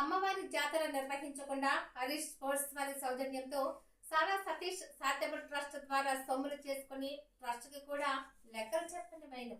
అమ్మవారి జాతర నిర్వహించకుండా హరీష్ స్పోర్ట్స్ వారి సౌజన్యంతో సారా సతీష్ చారిటబుల్ ట్రస్ట్ ద్వారా సొమ్ములు చేసుకుని ట్రస్ట్కి కూడా లెక్కలు చెప్పని మైను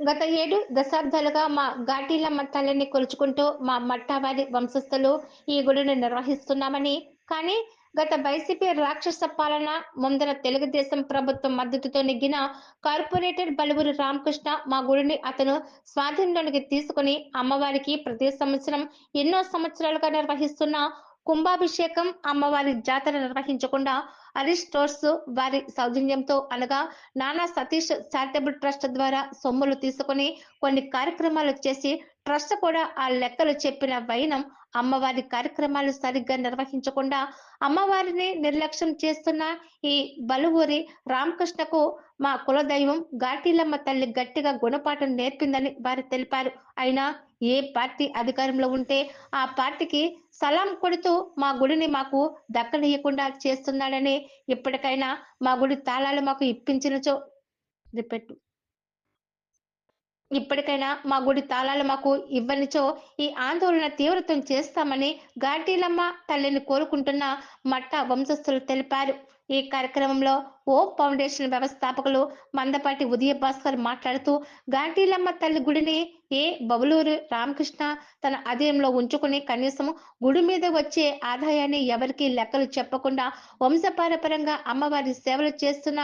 గత ఏడు దశాబ్దాలుగా మా ఘాటీల మట్టాలని కొలుచుకుంటూ మా మట్టావారి వంశస్థులు ఈ గుడిని నిర్వహిస్తున్నామని కానీ గత వైసీపీ రాక్షస పాలన ముందర తెలుగుదేశం ప్రభుత్వం మద్దతుతో నెగ్గిన కార్పొరేటర్ బలుగురు రామకృష్ణ మా గుడిని అతను స్వాధీనంలోనికి తీసుకుని అమ్మవారికి ప్రతి సంవత్సరం ఎన్నో సంవత్సరాలుగా నిర్వహిస్తున్న కుంభాభిషేకం అమ్మవారి జాతర నిర్వహించకుండా హరీష్ స్టోర్స్ వారి సౌజన్యంతో అనగా నానా సతీష్ చారిటబుల్ ట్రస్ట్ ద్వారా సొమ్ములు తీసుకుని కొన్ని కార్యక్రమాలు చేసి ట్రస్ట్ కూడా ఆ లెక్కలు చెప్పిన వైనం అమ్మవారి కార్యక్రమాలు సరిగ్గా నిర్వహించకుండా అమ్మవారిని నిర్లక్ష్యం చేస్తున్న ఈ బలువూరి రామకృష్ణకు మా కులదైవం ఘాటీలమ్మ తల్లి గట్టిగా గుణపాఠం నేర్పిందని వారు తెలిపారు. అయినా ఏ పార్టీ అధికారంలో ఉంటే ఆ పార్టీకి సలాం కొడుతూ మా గుడిని మాకు దక్కనీయకుండా చేస్తున్నాడని ఇప్పటికైనా మా గుడి తాళాలు మాకు ఇప్పించినచో రిపెట్టు. ఇప్పటికైనా మా గుడి తాళాలు మాకు ఇవ్వనిచో ఈ ఆందోళన తీవ్రతం చేస్తామని ఘాటీలమ్మ తల్లిని కోరుకుంటున్న మట్ట వంశస్థులు తెలిపారు. ఈ కార్యక్రమంలో ఓ ఫౌండేషన్ వ్యవస్థాపకులు మందపాటి ఉదయ భాస్కర్ మాట్లాడుతూ ఘాటీలమ్మ తల్లి గుడిని ఏ బబులూరు రామకృష్ణ తన అధీనంలో ఉంచుకుని కనీసం గుడి మీద వచ్చే ఆదాయాన్ని ఎవరికీ లెక్కలు చెప్పకుండా వంశపారపరంగా అమ్మవారి సేవలు చేస్తున్న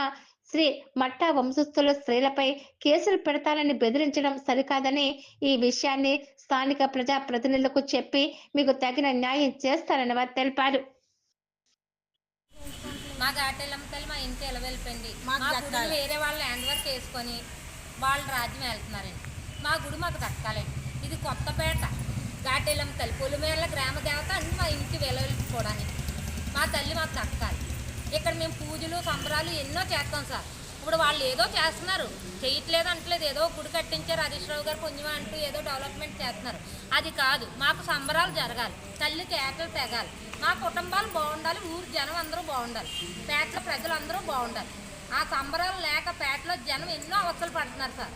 శ్రీ మట్టా వంశస్థుల స్త్రీలపై కేసులు పెడతానని బెదిరించడం సరికాదని ఈ విషయాన్ని స్థానిక ప్రజా ప్రతినిధులకు చెప్పి మీకు తగిన న్యాయం చేస్తారని వారు తెలిపారు. మా ఘాటెల్లమ్మ తల్లి మా ఇంటి ఎలవెళ్ళిపోయింది మాకు మా గుడి. వేరే వాళ్ళు హ్యాండ్ వర్క్ చేసుకొని వాళ్ళ రాజ్యం వెళ్తున్నారండి. మా గుడి మాకు దక్కాలండి. ఇది కొత్తపేట ఘాటెల్లమ్మ తల్లి పొలిమేరల గ్రామ దేవత అన్ని మా ఇంటి వెలవెళ్ళిపోవడానికి మా తల్లి మాకు దక్కాలి. ఇక్కడ మేము పూజలు సంబరాలు ఎన్నో చేస్తాం సార్. ఇప్పుడు వాళ్ళు ఏదో చేస్తున్నారు. చేయట్లేదు అంటలేదు. ఏదో గుడి కట్టించారు హరీష్ రావు గారు పుణ్యమా అంటూ ఏదో డెవలప్మెంట్ చేస్తున్నారు. అది కాదు. మాకు సంబరాలు జరగాలి. తల్లి కేకలు తెగాలి. మా కుటుంబాలు బాగుండాలి. ఊరు జనం అందరూ బాగుండాలి. పేటలో ప్రజలందరూ బాగుండాలి. ఆ సంబరాలు లేక పేటలో జనం ఎన్నో అవస్థలు పడుతున్నారు సార్.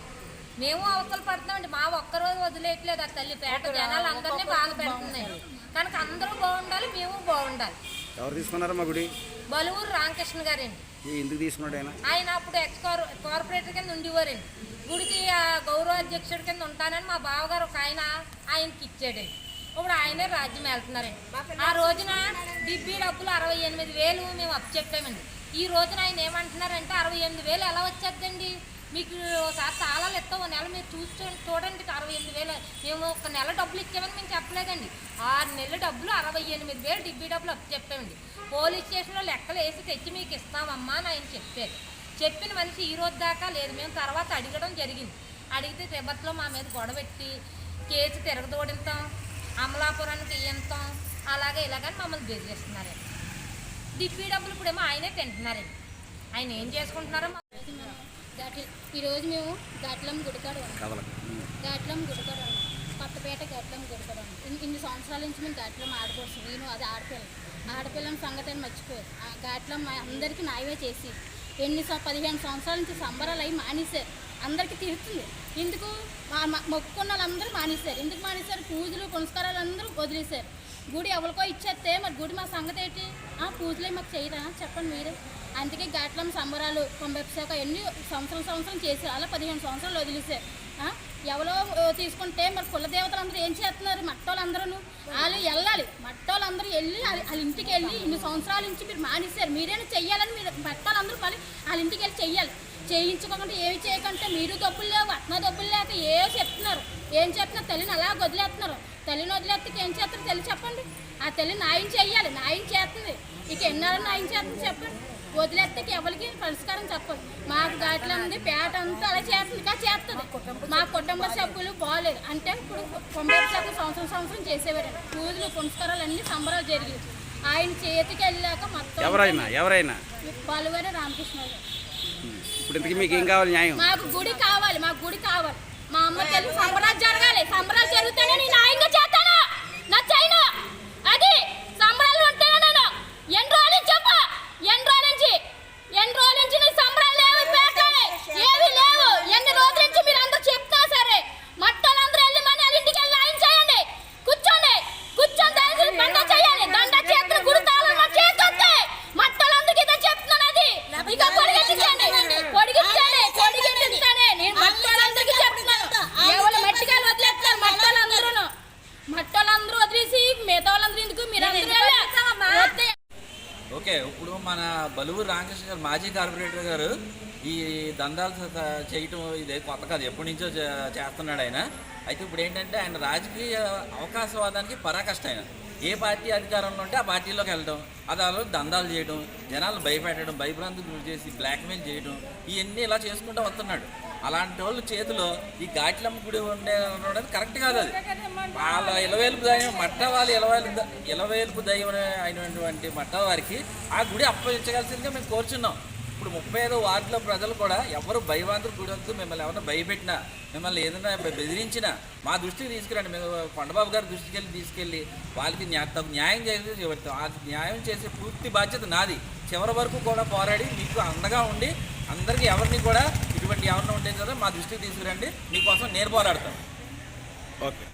మేము అవస్థలు పడుతున్నామండి. మా ఒక్కరోజు వదిలేయట్లేదు ఆ తల్లి. పేట జనాలు అందరినీ బాగా పెడుతున్నాయి. కనుక అందరూ బాగుండాలి. మేము బాగుండాలి. ఎవరు తీసుకున్నారా మా గుడి? బలువురు రామకృష్ణ గారండి. ఏ ఎందుకు తీసుకున్నాడు ఆయన? ఆయన అప్పుడు ఎక్స్ కార్ కార్పొరేటర్ కింద ఉండేవారండి. గుడికి ఆ గౌరవ అధ్యక్షుడి కింద ఉంటానని మా బావగారు ఒక ఆయన ఆయనకి ఇచ్చాడండి. ఇప్పుడు ఆయనే రాజ్యం వెళ్తున్నారండి ఆ రోజున డిబ్బీ డబ్బులు అరవై ఎనిమిది వేలు మేము అప్పు చెప్పామండి. ఈ రోజున ఆయన ఏమంటున్నారంటే అరవై ఎనిమిది వేలు ఎలా వచ్చేద్దండి? మీకు ఒకసారి తాళాలు ఇస్తాం. ఒక నెల మీరు చూసి చూడండి. అరవై ఎనిమిది వేలు. మేము ఒక నెల డబ్బులు ఇచ్చామని మేము చెప్పలేదండి. ఆరు నెలల డబ్బులు అరవై ఎనిమిది వేలు డిబ్బీ డబ్బులు అప్పు చెప్పామండి. పోలీస్ స్టేషన్లో లెక్కలు వేసి తెచ్చి మీకు ఇస్తామమ్మా అని ఆయన చెప్పారు. చెప్పిన మనిషి ఈ రోజు దాకా లేదు. మేము తర్వాత అడగడం జరిగింది. అడిగితే తిబ్బత్లో మా మీద గొడవెట్టి కేసు తిరగదోడింతాం అమలాపురానికి ఇయ్యంతాం అలాగే ఇలాగని మమ్మల్ని బెదిరిస్తున్నారండి డిప్పీ డబ్బులు ఇప్పుడేమో ఆయనే తింటున్నారండి. ఆయన ఏం చేసుకుంటున్నారో ఘాటి ఈరోజు మేము ఘాట్లం గుడికాడ ఉన్నాం. ఘాట్లం గుడికాడ ఉన్నాం. కొత్తపేట ఘాట్లం గుడికాడ ఉన్నాం. ఇన్ని సంవత్సరాల నుంచి మేము ఘాట్లం ఆడపడుచు నేను అది ఆడపిల్ల. ఆడపిల్లని సంగతి అని మర్చిపోయారు. మా అందరికీ న్యాయమే చేసి ఎన్ని పదిహేను సంవత్సరాల నుంచి సంబరాలు అవి మానేశారు. అందరికీ తీరుతుంది ఎందుకు? మొక్కుకున్న వాళ్ళందరూ మానేశారు. ఎందుకు మానేశారు? పూజలు పునస్కారాలు అందరూ వదిలేశారు. గుడి ఎవరికో ఇచ్చేస్తే మరి గుడి మా సంగతి ఏంటి? ఆ పూజలే మాకు చేయరా? చెప్పండి మీరే. అందుకే ఘాట్లం సంబరాలు కొంబెప్సాక ఎన్ని సంవత్సరం సంవత్సరం చేశారు. అలా పదిహేను సంవత్సరాలు వదిలేశారు. ఎవరో తీసుకుంటే మరి కులదేవతలు అందరూ ఏం చేస్తున్నారు? మట్టోళ్ళందరూ వాళ్ళు వెళ్ళాలి. మట్టోళ్ళందరూ వెళ్ళి వాళ్ళ ఇంటికి వెళ్ళి ఇన్ని సంవత్సరాల నుంచి మీరు మానేశారు. మీరేనా చెయ్యాలని మీరు మట్టాలందరూ మళ్ళీ వాళ్ళ ఇంటికి వెళ్ళి చెయ్యాలి. చేయించుకోకుండా ఏమి చేయకంటే మీరు డబ్బులు లేవు అట్నా డబ్బులు లేక ఏవో చెప్తున్నారు? ఏం చెప్తున్నారు? తల్లిని అలా వదిలేస్తున్నారు. తల్లిని వదిలేస్తే ఏం చేస్తారు? తల్లి చెప్పండి. ఆ తల్లి న్యాయం చెయ్యాలి. న్యాయం చేస్తుంది. ఇక ఎన్నాళ్ళు న్యాయం చేస్తుంది చెప్పండి. వదిలేస్తే ఎవరికి పరిష్కారం చెప్పదు మాకు దాంట్లో ఉంది పేట అంతా అలా చేస్తుంది. ఇంకా చేస్తుంది. మా కుటుంబ సభ్యులు బాగలేదు అంటే ఇప్పుడు తొంభై శాతం సంవత్సరం సంవత్సరం చేసేవారండి పూజలు పునస్కారాలు అన్ని సంబరాలు జరిగాయి. ఆయన చేతికి వెళ్ళాక మొత్తం ఎవరైనా? ఎవరైనా? బాలుగారి రామకృష్ణ ఇప్పుడు మీకు ఏం కావాలి న్యాయం? మాకు గుడి కావాలి. మాకు గుడి కావాలి. మా అమ్మ తెలుగు సంబరాలు జరగాలి సంబరాలు జరిగితేనే నేను న్యాయంగా చేస్తాను నా చైనా అది సంబరాలు ఉంటేనే నేను ఎన్ని రోజులు నుంచి చెప్పు ఎన్ని రోజుల నుంచి ఎన్ని రోజుల నుంచి నీ సంబరాలు లేవు పేటలే ఏవి లేవు ఎన్ని రోజుల నుంచి మీరు ఓకే ఇప్పుడు మన బలువురు రామకృష్ణ గారు మాజీ కార్పొరేటర్ గారు ఈ దందాలు చేయటం ఇదే కొత్త కాదు. ఎప్పటి నుంచో చే- చేస్తున్నాడు ఆయన. అయితే ఇప్పుడు ఏంటంటే ఆయన రాజకీయ అవకాశవాదానికి పరాకష్ట ఆయన. ఏ పార్టీ అధికారంలో ఉంటే ఆ పార్టీలోకి వెళ్ళడం అది దందాలు చేయడం జనాలు భయపెట్టడం భయభ్రాంతికి గురి చేసి బ్లాక్మెయిల్ చేయడం ఇవన్నీ ఇలా చేసుకుంటూ వస్తున్నాడు. అలాంటి వాళ్ళ చేతిలో ఈ ఘాట్లమ్మ గుడి ఉండే ఉండడం కరెక్ట్ కాదు అది. వాళ్ళ ఇలవేలుపు దైవం మట్ట వాళ్ళ ఇలవేలు ఇలవేలుపు దైవం అయినటువంటి మట్ట వారికి ఆ గుడి అప్పగించగలసిందిగా మేము కోరుచున్నాం. ఇప్పుడు ముప్పై ఐదో వార్డులో ప్రజలు కూడా ఎవరు భయవాంతులు గుడి వద్దు మిమ్మల్ని ఎవరైనా భయపెట్టినా మిమ్మల్ని ఏదైనా బెదిరించినా మా దృష్టికి తీసుకురండి. మేము కొండబాబు గారి దృష్టికి వెళ్ళి తీసుకెళ్ళి వాళ్ళకి తగు న్యాయం చేసి చెబుతాం ఆ న్యాయం చేసే పూర్తి బాధ్యత నాది. చివరి వరకు కూడా పోరాడి మీకు అండగా ఉండి అందరికీ ఎవరిని కూడా ఇటువంటి ఎవరిని ఉంటే కదా మా దృష్టికి తీసుకురండి. మీకోసం నేను పోరాడతాను ఓకే.